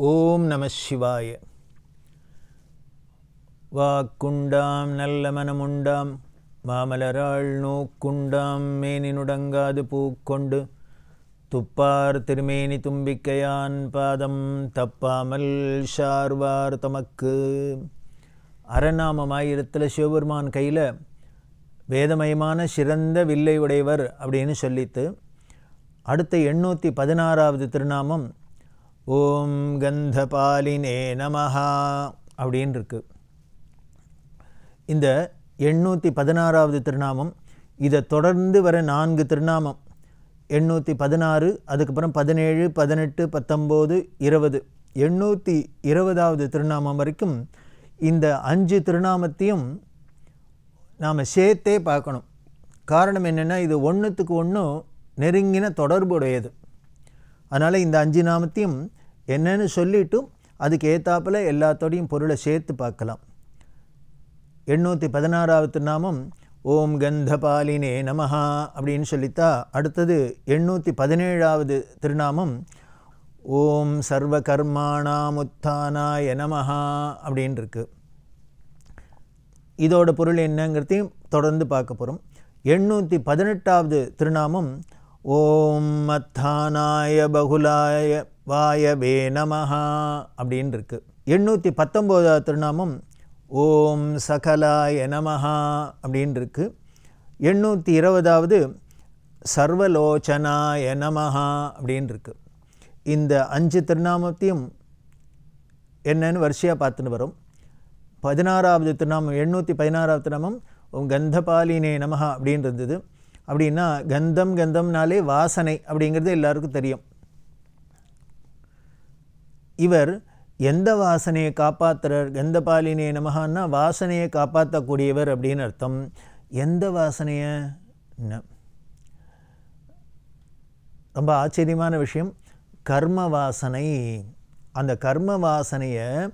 ஓம் நம சிவாய. வாக்குண்டாம் நல்ல மனமுண்டாம் மாமலராள் நோக்குண்டாம் மேனினுடங்காது பூக்கொண்டு துப்பார் திருமேனி தும்பிக்கையான் பாதம் தப்பாமல் ஷார்வார் தமக்கு. அறநாமமாயிரத்தில் சிவபெருமான் கையில் வேதமயமான சிறந்த வில்லை உடையவர் அப்படின்னு சொல்லித்து அடுத்த எண்ணூற்றி பதினாறாவது திருநாமம் ஓம் கந்தபாலினே நமஹா அப்படின்னு இருக்கு இந்த எண்ணூற்றி பதினாறாவது திருநாமம் இதை தொடர்ந்து வர நான்கு திருநாமம் எண்ணூற்றி பதினாறு அதுக்கப்புறம் பதினேழு பதினெட்டு பத்தொம்போது இருபது. எண்ணூற்றி இருபதாவது திருநாமம் வரைக்கும் இந்த அஞ்சு திருநாமத்தையும் நாம் சேர்த்தே பார்க்கணும். காரணம் என்னென்னா இது ஒன்றுத்துக்கு ஒன்றும் நெருங்கின தொடர்புடையது. அதனால் இந்த அஞ்சு நாமத்தையும் என்னன்னு சொல்லிட்டும் அதுக்கு ஏத்தாப்பில் எல்லாத்தோடையும் பொருளை சேர்த்து பார்க்கலாம். எண்ணூற்றி பதினாறாவது திருநாமம் ஓம் கந்தபாலினே நமஹா அப்படின்னு சொல்லித்தா அடுத்தது எண்ணூற்றி பதினேழாவது திருநாமம் ஓம் சர்வ கர்மாணாமுத்தானாய நமஹா அப்படின்னு இருக்கு இதோட பொருள் என்னங்கிறதையும் தொடர்ந்து பார்க்க போகிறோம் எண்ணூற்றி பதினெட்டாவது திருநாமம் ஓம் மத்தானாய பகுலாய வாயவே நமஹா அப்படின்னு இருக்கு எண்ணூற்றி பத்தொம்போதாவது திருநாமம் ஓம் சகலாய நமஹா அப்படின்னு இருக்கு எண்ணூற்றி இருபதாவது சர்வலோச்சனாய நமஹா அப்படின்னு இருக்கு இந்த அஞ்சு திருநாமத்தையும் என்னன்னு வரிசையாக பார்த்துன்னு வரும். பதினாறாவது திருநாமம் எண்ணூற்றி பதினாறாவது திருநாமம் ஓம் கந்தபாலினே நமஹா அப்படின்னு இருந்தது அப்படின்னா கந்தம் கந்தம்னாலே வாசனை அப்படிங்கிறது எல்லாருக்கும் தெரியும். இவர் எந்த வாசனையை காப்பாற்றுறார் கந்தபாலினே நமகான்னா வாசனையை காப்பாற்றக்கூடியவர் அப்படின்னு அர்த்தம். எந்த வாசனையை? ரொம்ப ஆச்சரியமான விஷயம். கர்ம வாசனை. அந்த கர்ம வாசனையை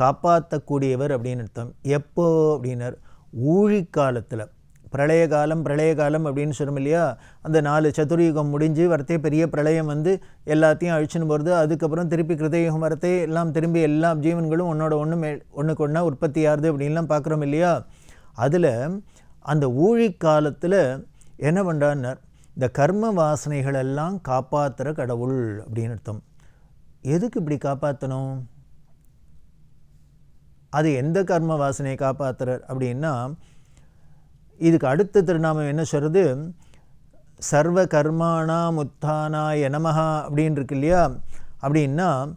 காப்பாற்றக்கூடியவர் அப்படின்னு அர்த்தம். எப்போ? அப்படின்னார். ஊழிக்காலத்தில். பிரளய காலம் பிரளய காலம் அப்படின்னு சொல்லும் இல்லையா? அந்த நாலு சதுர்யுகம் முடிஞ்சு வரத்தே பெரிய பிரளயம் வந்து எல்லாத்தையும் அழிச்சுன்னு போகிறது அதுக்கப்புறம் திருப்பி கிருதயுகம் வரத்தே எல்லாம் திரும்பி எல்லா ஜீவன்களும் ஒன்றோட ஒன்று மே ஒன்றுக்கு ஒன்றா உற்பத்தி ஆகுது அப்படின்லாம் பார்க்குறோம் இல்லையா? அதில் அந்த ஊழி காலத்தில் என்ன பண்ணுறான்னார் இந்த கர்ம வாசனைகள் எல்லாம் காப்பாற்றுற கடவுள் அப்படின்னு அர்த்தம். எதுக்கு இப்படி காப்பாற்றணும் அது எந்த கர்ம வாசனையை காப்பாற்றுறார் அப்படின்னா இதுக்கு அடுத்த திருநாமம் என்ன சொல்கிறது சர்வ கர்மானா முத்தானாய நமஹா அப்படின்னு இருக்கு இல்லையா? அப்படின்னா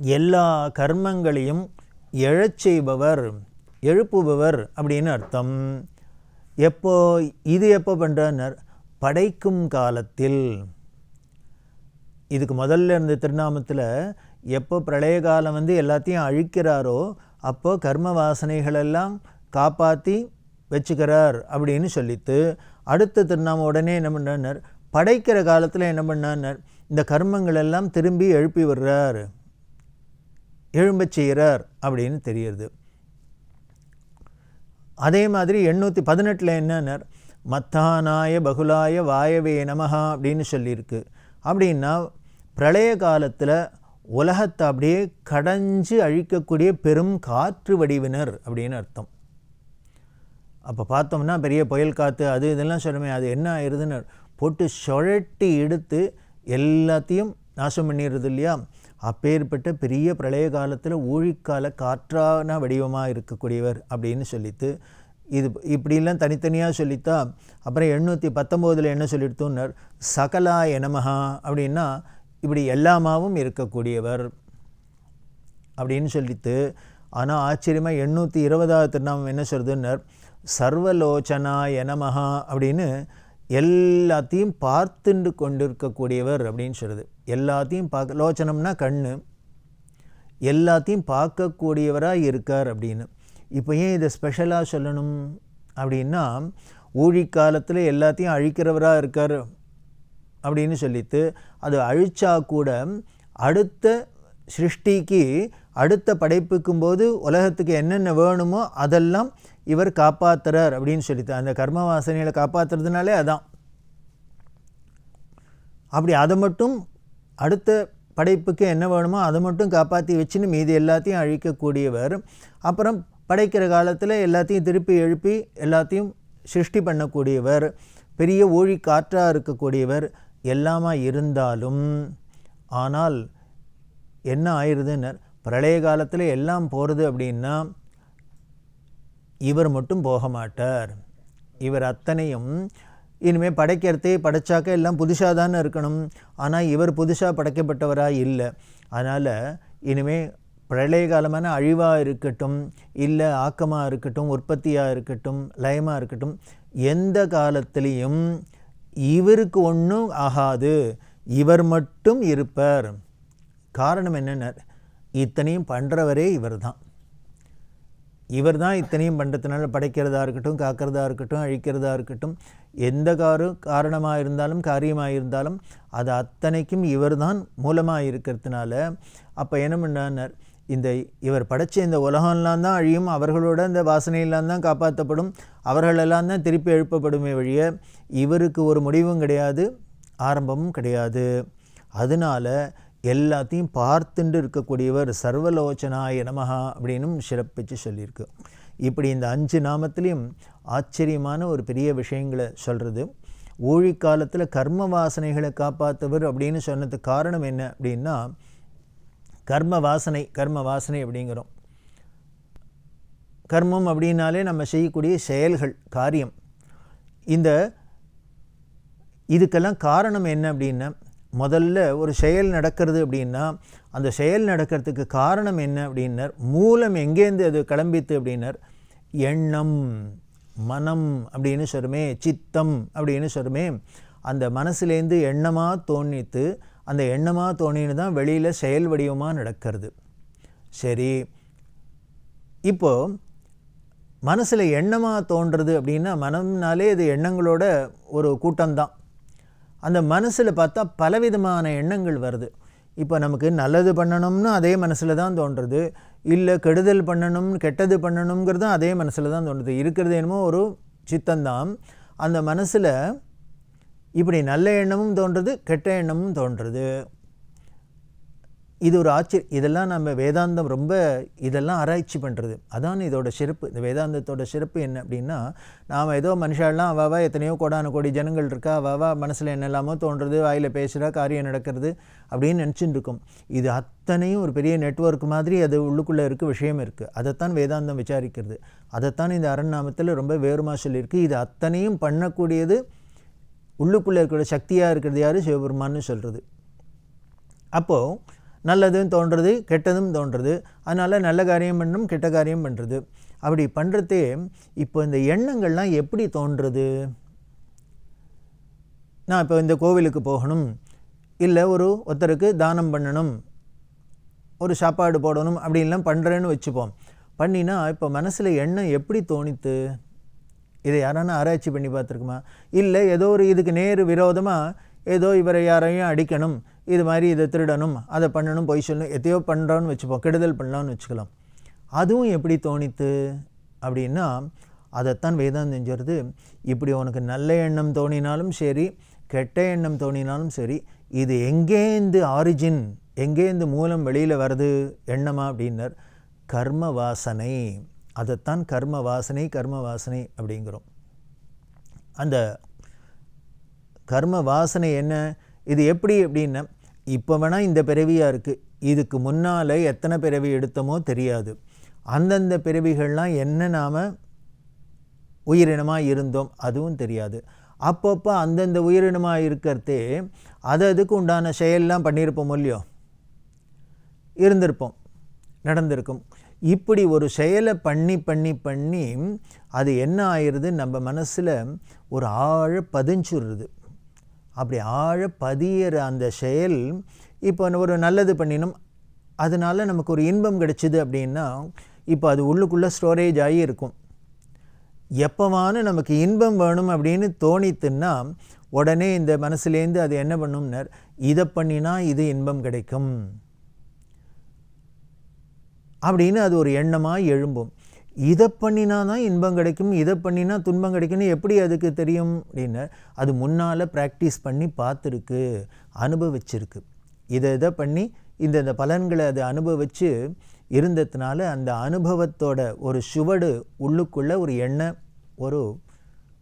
எல்லா கர்மங்களையும் எழச் செய்பவர் எழுப்புபவர் அப்படின்னு அர்த்தம். எப்போ இது எப்போ பண்ணுறார் படைக்கும் காலத்தில். இதுக்கு முதல்ல இருந்த திருநாமத்தில் எப்போ பிரளய காலம் வந்து எல்லாத்தையும் அழிக்கிறாரோ அப்போது கர்ம வாசனைகளெல்லாம் காப்பாற்றி வச்சுக்கிறார் அப்படின்னு சொல்லித்து அடுத்த திருநாம உடனே என்ன பண்ணார்? படைக்கிற காலத்தில் என்ன பண்ணார்? இந்த கர்மங்கள் எல்லாம் திரும்பி எழுப்பி விடுறார். எழும்பச் செய்கிறார் அப்படின்னு தெரியுது. அதே மாதிரி எண்ணூற்றி பதினெட்டில் என்னன்னார்? மத்தானாய பகுலாய வாயவே நமகா அப்படின்னு சொல்லியிருக்கு. அப்படின்னா பிரளய காலத்தில் உலகத்தை அப்படியே கடைஞ்சு அழிக்கக்கூடிய பெரும் காற்று வடிவினர் அப்படின்னு அர்த்தம். அப்போ பார்த்தோம்னா பெரிய புயல் காற்று அது இதெல்லாம் சொல்லுமே அது என்ன ஆயிடுதுன்னு போட்டு சுழட்டி எடுத்து எல்லாத்தையும் நாசம் பண்ணிடுறது இல்லையா? அப்பேற்பட்ட பெரிய பிரளய காலத்தில் ஊழிக்கால காற்றான வடிவமாக இருக்கக்கூடியவர் அப்படின்னு சொல்லிட்டு இது இப்படிலாம் தனித்தனியாக சொல்லித்தா அப்புறம் எண்ணூற்றி பத்தொம்போதில் என்ன சொல்லிடுத்தோன்னர் சகலா எனமஹா அப்படின்னா இப்படி எல்லாமாவும் இருக்கக்கூடியவர் அப்படின்னு சொல்லிட்டு ஆனால் ஆச்சரியமாக எண்ணூற்றி இருபதாவது திருநாமம் என்ன சொல்கிறதுன்னர் சர்வலோச்சனா நமஹா அப்படின்னு எல்லாத்தையும் பார்த்துண்டு கொண்டிருக்கக்கூடியவர் அப்படின்னு சொல்கிறது எல்லாத்தையும் பார்க்க லோச்சனம்னா கண் எல்லாத்தையும் பார்க்கக்கூடியவராக இருக்கார் அப்படின்னு. இப்போ ஏன் இதை ஸ்பெஷலாக சொல்லணும் அப்படின்னா ஊழிக்காலத்தில் எல்லாத்தையும் அழிக்கிறவராக இருக்கார் அப்படின்னு சொல்லித்து அது அழிச்சா கூட அடுத்த சிருஷ்டிக்கு அடுத்த படைப்புக்கும் போது உலகத்துக்கு என்னென்ன வேணுமோ அதெல்லாம் இவர் காப்பாற்றுறார் அப்படின்னு சொல்லிட்டு அந்த கர்ம வாசனைகளை காப்பாற்றுறதுனாலே அதான். அப்படி அதை மட்டும் அடுத்த படைப்புக்கு என்ன வேணுமோ அதை மட்டும் காப்பாற்றி வச்சுன்னு மீதி எல்லாத்தையும் அழிக்கக்கூடியவர். அப்புறம் படைக்கிற காலத்தில் எல்லாத்தையும் திருப்பி எழுப்பி எல்லாத்தையும் சிருஷ்டி பண்ணக்கூடியவர். பெரிய ஊழி காற்றாக இருக்கக்கூடியவர் எல்லாமா இருந்தாலும் ஆனால் என்ன ஆயிடுதுன்னு பிரளய காலத்தில் எல்லாம் போகிறது அப்படின்னா இவர் மட்டும் போக மாட்டார். இவர் அத்தனையும் இனிமேல் படைக்கிறதே படைச்சாக்க எல்லாம் புதுசாக தானே இருக்கணும். ஆனால் இவர் புதுசாக படைக்கப்பட்டவராக இல்லை. அதனால் இனிமேல் பிரளய காலமான அழிவாக இருக்கட்டும் இல்லை ஆக்கமாக இருக்கட்டும் உற்பத்தியாக இருக்கட்டும் லயமாக இருக்கட்டும் எந்த காலத்திலையும் இவருக்கு ஒன்றும் ஆகாது. இவர் மட்டும் இருப்பார். காரணம் என்னென்ன இத்தனையும் பண்ணுறவரே இவர் தான் இவர் தான் இத்தனையும் பண்ணுறதுனால படைக்கிறதா இருக்கட்டும் காக்கிறதா இருக்கட்டும் அழிக்கிறதா இருக்கட்டும் எந்த காரும் காரணமாக இருந்தாலும் காரியமாக இருந்தாலும் அது அத்தனைக்கும் இவர் தான் மூலமாக இருக்கிறதுனால அப்போ என்ன பண்ணார் இந்த இவர் படைச்ச இந்த உலகம்லாம் தான் அழியும் அவர்களோட இந்த வாசனையெல்லாம் தான் காப்பாற்றப்படும் அவர்களெல்லாம் தான் திருப்பி எழுப்பப்படுமே வழிய இவருக்கு ஒரு முடிவும் கிடையாது ஆரம்பமும் கிடையாது. அதனால எல்லாத்தையும் பார்த்துட்டு இருக்கக்கூடியவர் சர்வலோச்சனாய நமகா அப்படின்னும் சிறப்பிச்சு சொல்லியிருக்கு. இப்படி இந்த அஞ்சு நாமத்திலையும் ஆச்சரியமான ஒரு பெரிய விஷயங்களை சொல்கிறது ஊழிக்காலத்தில் கர்ம வாசனைகளை காப்பாற்றுவர் அப்படின்னு சொன்னதுக்கு காரணம் என்ன அப்படின்னா கர்ம வாசனை கர்ம வாசனை அப்படிங்கிறோம். கர்மம் அப்படின்னாலே நம்ம செய்யக்கூடிய செயல்கள் காரியம். இந்த இதுக்கெல்லாம் காரணம் என்ன அப்படின்னா முதல்ல ஒரு செயல் நடக்கிறது அப்படின்னா அந்த செயல் நடக்கிறதுக்கு காரணம் என்ன அப்படின்னர் மூலம் எங்கேருந்து அது கிளம்பித்து அப்படின்னர் எண்ணம் மனம் அப்படின்னு சொல்லுமே சித்தம் அப்படின்னு சொல்லுமே அந்த மனசுலேருந்து எண்ணமாக தோணித்து அந்த எண்ணமாக தோணின்னு தான் வெளியில் செயல் வடிவமாக நடக்கிறது. சரி இப்போது மனசில் எண்ணமாக தோன்றுறது அப்படின்னா மனம்னாலே இது எண்ணங்களோட ஒரு கூட்டம்தான். அந்த மனசில் பார்த்தா பலவிதமான எண்ணங்கள் வருது. இப்போ நமக்கு நல்லது பண்ணணும்னு அதே மனசில் தான் தோன்றுறது இல்லை கெடுதல் பண்ணணும்னு கெட்டது பண்ணணுங்கிறதும் அதே மனசில் தான் தோன்றுது. இருக்கிறது என்னமோ ஒரு சித்தந்தான். அந்த மனசில் இப்படி நல்ல எண்ணமும் தோன்றுறது கெட்ட எண்ணமும் தோன்றுறது இது ஒரு ஆச்சரிய இதெல்லாம் நம்ம வேதாந்தம் ரொம்ப இதெல்லாம் ஆராய்ச்சி பண்ணுறது அதான் இதோட சிறப்பு. இந்த வேதாந்தத்தோட சிறப்பு என்ன அப்படின்னா நாம் ஏதோ மனுஷாலாம் அவாவா எத்தனையோ கோடான கோடி ஜனங்கள் இருக்கா அவாவா மனசில் என்னெல்லாமோ தோன்றுறது வாயில் பேசுகிறா காரியம் நடக்கிறது அப்படின்னு நினச்சிட்டு இருக்கோம் இது அத்தனையும் ஒரு பெரிய நெட்ஒர்க் மாதிரி அது உள்ளுக்குள்ளே இருக்க விஷயம் இருக்குது அதைத்தான் வேதாந்தம் விசாரிக்கிறது. அதைத்தான் இந்த அரண்நாமத்தில் ரொம்ப வேறுமா சொல்லியிருக்கு. இது அத்தனையும் பண்ணக்கூடியது உள்ளுக்குள்ளே இருக்கிற சக்தியாக இருக்கிறது யார்? சிவபெருமான்னு சொல்கிறது அப்போது நல்லதும் தோன்றுறது கெட்டதும் தோன்றுறது. அதனால் நல்ல காரியம் பண்ணணும் கெட்ட காரியம் பண்ணுறது அப்படி பண்ணுறதே இப்போ இந்த எண்ணங்கள்லாம் எப்படி தோன்றுறது? நான் இப்போ இந்த கோவிலுக்கு போகணும். இல்லை ஒரு ஒருத்தருக்கு தானம் பண்ணணும். ஒரு சாப்பாடு போடணும் அப்படின்லாம் பண்ணுறேன்னு வச்சுப்போம். பண்ணினா இப்போ மனசில் எண்ணம் எப்படி தோணித்து? இதை யாரான ஆராய்ச்சி பண்ணி பார்த்துருக்குமா? இல்லை ஏதோ ஒரு இதுக்கு நேர் விரோதமாக ஏதோ இவரை யாரையும் அடிக்கணும். இது மாதிரி இதை திருடணும் அதை பண்ணணும் பொய் சொல்லணும் எத்தையோ பண்ணுறோன்னு வச்சுப்போம் கெடுதல் பண்ணலாம்னு வச்சுக்கலாம். அதுவும் எப்படி தோணித்து அப்படின்னா அதைத்தான் வேதாந்தம் செஞ்சுறது. இப்படி உனக்கு நல்ல எண்ணம் தோணினாலும் சரி கெட்ட எண்ணம் தோணினாலும் சரி இது எங்கேருந்து ஆரிஜின் எங்கேருந்து மூலம் வெளியில் வருது எண்ணமா அப்படின்னர்? கர்ம வாசனை. அதைத்தான் கர்ம வாசனை கர்ம வாசனை அப்படிங்கிறோம். அந்த கர்ம வாசனை என்ன? இது எப்படி அப்படின்னா இப்போ வேணால் இந்த பிறவியாக இருக்குது இதுக்கு முன்னால் எத்தனை பிறவி எடுத்தோமோ தெரியாது. அந்தந்த பிறவிகள்லாம் என்ன நாம் உயிரினமாக இருந்தோம் அதுவும் தெரியாது. அப்பப்போ அந்தந்த உயிரினமாக இருக்கிறதே அது அதுக்கு உண்டான செயல்லாம் பண்ணியிருப்போம் இல்லையோ? இருந்திருப்போம் நடந்திருக்கும். இப்படி ஒரு செயலை பண்ணி பண்ணி பண்ணி அது என்ன ஆயிடுது நம்ம மனசில் ஒரு ஆழ பதிஞ்சுடுறது அப்படி ஆழ பதியிற அந்த செயல் இப்போ ஒரு நல்லது பண்ணினோம் அதனால் நமக்கு ஒரு இன்பம் கிடைச்சிது அப்படின்னா இப்போ அது உள்ளுக்குள்ளே ஸ்டோரேஜ் ஆகி இருக்கும். எப்போவானு நமக்கு இன்பம் வேணும் அப்படின்னு தோணித்துன்னா உடனே இந்த மனசுலேருந்து அது என்ன பண்ணும்னர் இதை பண்ணினா இது இன்பம் கிடைக்கும். அப்படின்னு அது ஒரு எண்ணமாக எழும்பும். இதை பண்ணினா தான் இன்பம் கிடைக்கும் இதை பண்ணினா துன்பம் கிடைக்கும்னு எப்படி அதுக்கு தெரியும் அப்படின்னு அது முன்னால் ப்ராக்டிஸ் பண்ணி பார்த்துருக்கு அனுபவிச்சிருக்கு. இதை இதை பண்ணி இந்த இந்த பலன்களை அதை அனுபவித்து இருந்ததுனால அந்த அனுபவத்தோட ஒரு சுவடு உள்ளுக்குள்ளே ஒரு எண்ணெய் ஒரு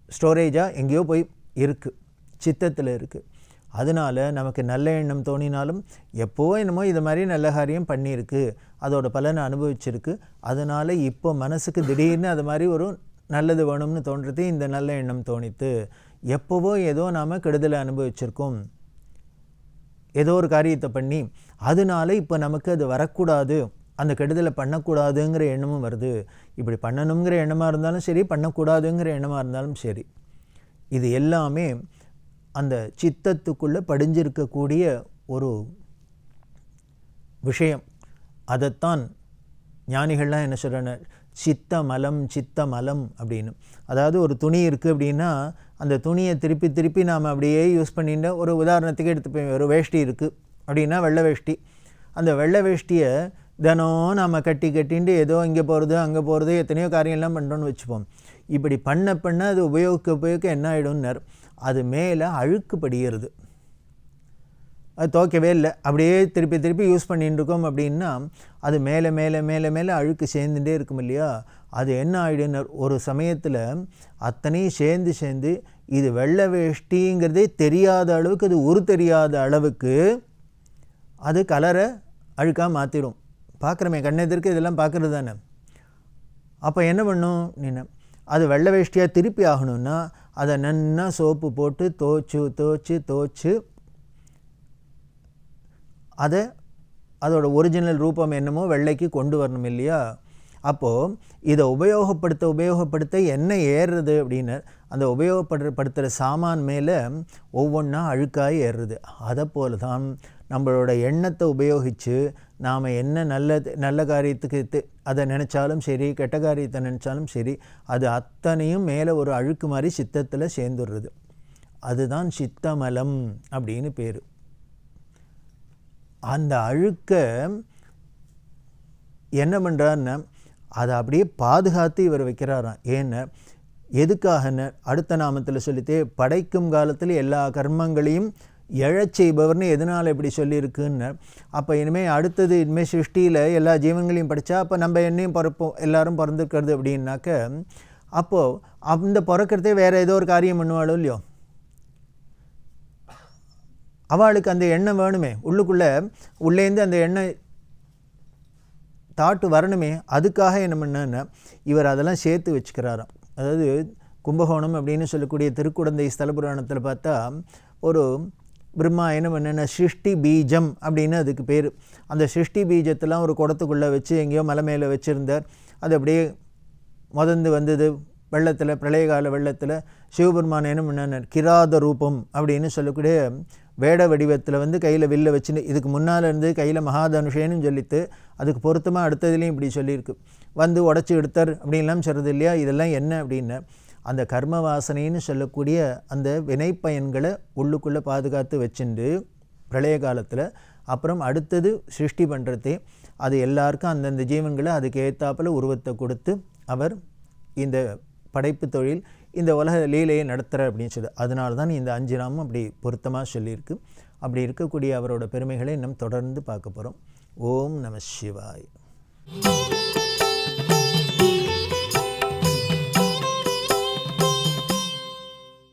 ஸ்டோரேஜாக எங்கேயோ போய் இருக்குது சித்தத்தில் இருக்குது அதனால் நமக்கு நல்ல எண்ணம் தோணினாலும் எப்போ என்னமோ இது மாதிரி நல்ல காரியம் பண்ணியிருக்கு. அதோட பலனை அனுபவிச்சிருக்கு. அதனால் இப்போ மனசுக்கு திடீர்னு அது மாதிரி ஒரு நல்லது வேணும்னு தோன்றது இந்த நல்ல எண்ணம் தோணித்து எப்போவோ ஏதோ நாம் கெடுதலை அனுபவிச்சிருக்கோம். ஏதோ ஒரு காரியத்தை பண்ணி அதனால இப்போ நமக்கு அது வரக்கூடாது. அந்த கெடுதலை பண்ணக்கூடாதுங்கிற எண்ணமும் வருது. இப்படி பண்ணணுங்கிற எண்ணமாக இருந்தாலும் சரி பண்ணக்கூடாதுங்கிற எண்ணமாக இருந்தாலும் சரி. இது எல்லாமே அந்த சித்தத்துக்குள்ளே படிஞ்சிருக்கக்கூடிய ஒரு விஷயம். அதைத்தான் ஞானிகள்லாம் என்ன சொல்கிறனர் சித்த மலம் சித்த மலம் அப்படின்னு. அதாவது ஒரு துணி இருக்குது அப்படின்னா அந்த துணியை திருப்பி திருப்பி நாம் அப்படியே யூஸ் பண்ணிட்டு ஒரு உதாரணத்துக்கு எடுத்துப்போம். ஒரு வேஷ்டி இருக்குது அப்படின்னா வெள்ளை வேஷ்டி. அந்த வெள்ளை வேஷ்டியை தினம் நாம் கட்டி கட்டின்ட்டு ஏதோ இங்கே போகிறது அங்கே போகிறது எத்தனையோ காரியம்லாம் பண்ணுறோன்னு வச்சுப்போம். இப்படி பண்ண பண்ண அது உபயோகிக்க உபயோகிக்க என்ன ஆகிடும்னார் அது மேலே அழுக்கு படிகிறது. அது துவைக்கவே இல்லை. அப்படியே திருப்பி திருப்பி யூஸ் பண்ணிட்டு இருக்கோம் அப்படின்னா அது மேலே மேலே மேலே மேலே அழுக்கு சேர்ந்துட்டே இருக்கும் இல்லையா? அது என்ன ஆகிடுன்னு ஒரு சமயத்தில் அத்தனையும் சேர்ந்து சேர்ந்து இது வெள்ளை வேஷ்டிங்கிறதே தெரியாத அளவுக்கு அது உரு தெரியாத அளவுக்கு அது கலரை அழுக்காக மாற்றிடும் பார்க்குறமே கண்ணெதிர்க்கு இதெல்லாம் பார்க்குறது தானே? அப்போ என்ன பண்ணும்? நீ அது வெள்ளை வேஷ்டியாக திருப்பி ஆகணும்னா அதை நன்னா சோப்பு போட்டு தோச்சு தோச்சு தோச்சு. அதை அதோட ஒரிஜினல் ரூபம் என்னமோ வெள்ளைக்கு கொண்டு வரணும் இல்லையா? அப்போது இதை உபயோகப்படுத்த உபயோகப்படுத்த என்ன ஏறுறது அப்படின்னு அந்த உபயோகப்படுத்தப்படுத்துகிற சாமான் மேலே ஒவ்வொன்றா அழுக்காய் ஏறுறது. அதை போல தான் நம்மளோட எண்ணத்தை உபயோகித்து நாம் என்ன நல்ல நல்ல காரியத்துக்கு அதை நினச்சாலும் சரி கெட்ட காரியத்தை நினச்சாலும் சரி அது அத்தனையும் மேலே ஒரு அழுக்கு மாதிரி சித்தத்தில் சேர்ந்துடுறது. அதுதான் சித்தமலம் அப்படின்னு பேர். அந்த அழுக்க என்ன பண்ணுறாருன்னா அதை அப்படியே பாதுகாத்து இவர் வைக்கிறாராம். ஏன்னா எதுக்காகன்னு அடுத்த நாமத்தில் சொல்லித்தே படைக்கும் காலத்தில் எல்லா கர்மங்களையும் எழச் செய்பவர்னு எதனால் இப்படி சொல்லியிருக்குன்னு அப்போ இனிமேல் அடுத்தது இனிமேல் சிருஷ்டியில் எல்லா ஜீவன்களையும் படித்தா அப்போ நம்ம என்னையும் பிறப்போம் எல்லாரும் பிறந்துக்கிறது அப்படின்னாக்க அப்போது அந்த பிறக்கிறதே வேறு ஏதோ ஒரு காரியம் பண்ணுவாளோ இல்லையோ? அவளுக்கு அந்த எண்ணம் வேணுமே உள்ளுக்குள்ளே உள்ளேந்து அந்த எண்ணெய் தாட்டு வரணுமே அதுக்காக என்ன பண்ணன்னா இவர் அதெல்லாம் சேர்த்து வச்சுக்கிறாராம். அதாவது கும்பகோணம் அப்படின்னு சொல்லக்கூடிய திருக்குடந்தை ஸ்தல புராணத்தில் பார்த்தா ஒரு பிரம்மா என்ன பண்ணன சிருஷ்டி பீஜம் அப்படின்னு அதுக்கு பேர். அந்த சிருஷ்டி பீஜத்தெல்லாம் ஒரு குடத்துக்குள்ளே வச்சு எங்கேயோ மலை மேலே வச்சுருந்தார். அது அப்படியே முதந்து வந்தது. வெள்ளத்தில் பிரளயகால வெள்ளத்தில் சிவபெருமான் என்ன பண்ணார் கிராத ரூபம் அப்படின்னு சொல்லக்கூடிய வேட வடிவத்தில் வந்து கையில் வில்ல வச்சுன்னு இதுக்கு முன்னால் இருந்து கையில் மகாதனுஷேன்னு சொல்லித்து அதுக்கு பொருத்தமாக அடுத்ததுலேயும் இப்படி சொல்லியிருக்கு. வந்து உடச்சி எடுத்தார் அப்படின்லாம் சொல்கிறது இல்லையா? இதெல்லாம் என்ன அப்படின்னு அந்த கர்ம வாசனைன்னு சொல்லக்கூடிய அந்த வினைப்பயன்களை உள்ளுக்குள்ளே பாதுகாத்து வச்சுண்டு பிரளய காலத்தில். அப்புறம் அடுத்தது சிருஷ்டி பண்ணுறதே அது எல்லாருக்கும் அந்தந்த ஜீவன்களை அதுக்கு ஏற்றாப்பில் உருவத்தை கொடுத்து அவர் இந்த படைப்பு தொழில் இந்த உலக லீலையை நடத்துகிறார் அப்படின்னு சொல்லி அதனால தான் இந்த அஞ்சு நாமும் அப்படி பொருத்தமாக சொல்லியிருக்கு. அப்படி இருக்கக்கூடிய அவரோட பெருமைகளை இன்னும் தொடர்ந்து பார்க்க போகிறோம் ஓம் நம சிவாய்.